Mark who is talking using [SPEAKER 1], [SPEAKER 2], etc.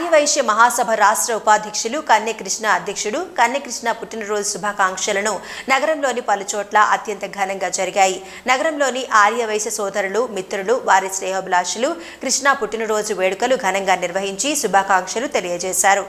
[SPEAKER 1] ఆర్యవైశ్య మహాసభ రాష్ట్ర ఉపాధ్యక్షులు కన్నె కృష్ణ అధ్యక్షుడు కన్నెకృష్ణ పుట్టినరోజు శుభాకాంక్షలను నగరంలోని పలు చోట్ల అత్యంత ఘనంగా జరిగాయి. నగరంలోని ఆర్యవైశ్య సోదరులు మిత్రులు వారి శ్రేయోభిలాషులు కృష్ణ పుట్టినరోజు వేడుకలు ఘనంగా నిర్వహించి శుభాకాంక్షలు తెలియజేశారు.